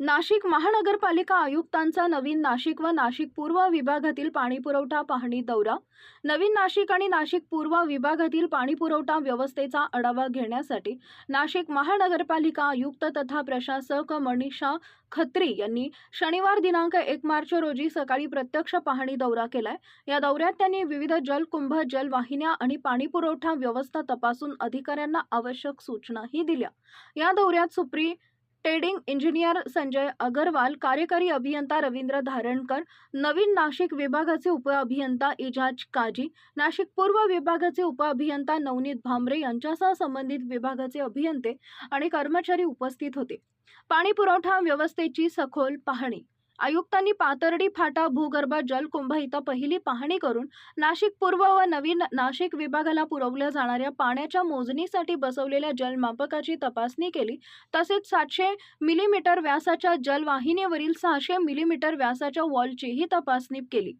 नाशिक महानगरपालिका आयुक्तांचा नवीन नाशिक व नाशिक पूर्व विभागातील पाणीपुरवठा पाहणी दौरा. नवीन नाशिक आणि नाशिक पूर्व विभागातील पाणीपुरवठा व्यवस्थेचा आढावा घेण्यासाठी नाशिक महानगरपालिका आयुक्त तथा प्रशासक मनीषा खत्री यांनी शनिवार दिनांक एक मार्च रोजी सकाळी प्रत्यक्ष पाहणी दौरा केलाय. या दौऱ्यात त्यांनी विविध जलकुंभ जलवाहिन्या आणि पाणीपुरवठा व्यवस्था तपासून अधिकाऱ्यांना आवश्यक सूचनाही दिल्या. या दौऱ्यात superintending engineer Sanjay Agarwal कार्यकारी अभियंता रवींद्र धारणकर नवीन नाशिक विभागाचे उपअभियंता इजाज काजी नाशिक पूर्व विभागाचे उपअभियंता नवनीत भामरे यांच्यासह संबंधित विभागाचे अभियंते आणि कर्मचारी उपस्थित होते. पाणी पुरवठा व्यवस्थेची सखोल पाहणी आयुक्तांनी पातर्डी फाटा भूगर्भ जलकुंभ इथं पहिली पाहणी करून नाशिक पूर्व व नवीन नाशिक विभागाला पुरवल्या जाणाऱ्या पाण्याच्या मोजणीसाठी बसवलेल्या जलमापकाची तपासणी केली. तसेच सातशे मिलीमीटर व्यासाच्या जलवाहिनीवरील सहाशे मिलीमीटर व्यासाच्या वॉलचीही तपासणी केली.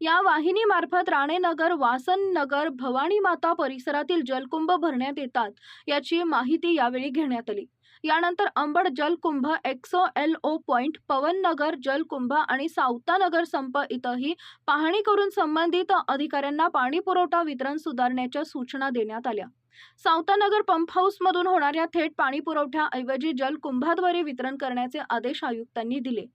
या वाहिनीमार्फत राणेनगर वासननगर भवानी माता परिसरातील जलकुंभ भरण्यात येतात याची माहिती यावेळी घेण्यात आली. यानंतर अंबड जलकुंभ एक्सो एल ओ पॉइंट पवननगर जलकुंभ आणि सावतानगर संप इथंही पाहणी करून संबंधित अधिकाऱ्यांना पाणी पुरवठा वितरण सुधारण्याच्या सूचना देण्यात आल्या. सावतानगर पंप हाऊसमधून होणाऱ्या थेट पाणी पुरवठ्याऐवजी जलकुंभाद्वारे वितरण करण्याचे आदेश आयुक्तांनी दिले.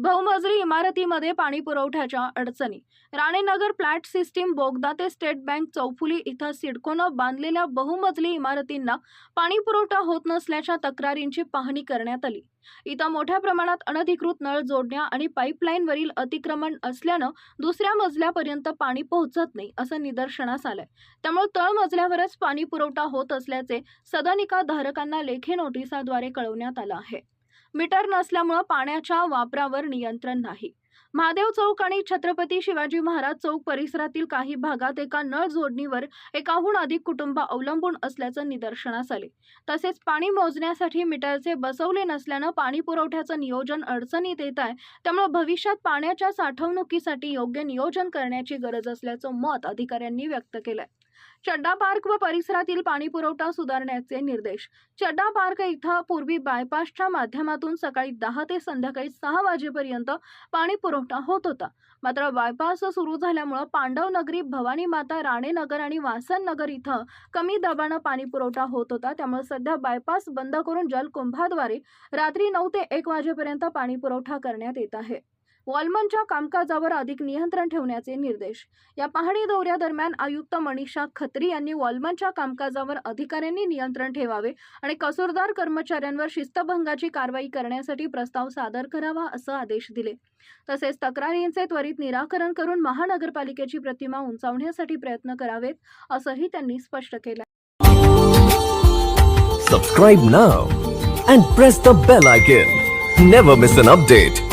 बहुमजली इमारतीमध्ये पाणी पुरवठ्याच्या अडचणी. राणेनगर फ्लॅट सिस्टीम बोगदा ते स्टेट बँक चौफुली इथं सिडकोनं बांधलेल्या बहुमजली इमारतींना पाणी पुरवठा होत नसल्याच्या तक्रारींची पाहणी करण्यात आली. इथं मोठ्या प्रमाणात अनधिकृत नळ जोडण्या आणि पाईपलाईनवरील अतिक्रमण असल्यानं दुसऱ्या मजल्यापर्यंत पाणी पोहोचत नाही असं निदर्शनास आलंय. त्यामुळे तळमजल्यावरच पाणी पुरवठा होत असल्याचे सदनिका धारकांना लेखी नोटिसाद्वारे कळवण्यात आलं आहे. मीटर नसल्यामुळं पाण्याच्या वापरावर नियंत्रण नाही. महादेव चौक आणि छत्रपती शिवाजी महाराज चौक परिसरातील काही भागात एका नळ जोडणीवर एकाहून अधिक कुटुंब अवलंबून असल्याचं निदर्शनास आले. तसेच पाणी मोजण्यासाठी मीटरचे बसवले नसल्यानं पाणी पुरवठ्याचं नियोजन अडचणीत येत आहे त्यामुळे भविष्यात पाण्याच्या साठवणुकीसाठी योग्य नियोजन करण्याची गरज असल्याचं मत अधिकाऱ्यांनी व्यक्त केलंय. चड्डा पार्क व परिसरातील पाणी पुरवठा सुधारण्याचे निर्देश. चड्डा पार्क इथं पूर्वी बायपासच्या माध्यमातून सकाळी दहा ते संध्याकाळी सहा वाजेपर्यंत पाणी पुरवठा होत होता. मात्र बायपास सुरू झाल्यामुळं पांडवनगरी भवानी माता राणेनगर आणि वासन नगर इथं कमी दाबानं पाणी पुरवठा होत होता. त्यामुळे सध्या बायपास बंद करून जलकुंभाद्वारे रात्री नऊ ते एक वाजेपर्यंत पाणी पुरवठा करण्यात येत आहे. वॉलमनच्या कामकाजावर अधिक नियंत्रण ठेवण्याचे निर्देश या पाहणी दौऱ्यादरम्यान आयुक्त मनीषा खत्री यांनी वॉलमनच्या कामकाजावर अधिकाऱ्यांनी नियंत्रण ठेवावे आणि कसूरदार कर्मचाऱ्यांवर शिस्तभंगाची कारवाई करण्यासाठी प्रस्ताव सादर करावा असं आदेश दिले तसेच तक्रारींचे त्वरित निराकरण करून महानगरपालिकेची प्रतिमा उंचावण्यासाठी प्रयत्न करावेत असंही त्यांनी स्पष्ट केलं Subscribe now and press the bell icon. Never miss an update.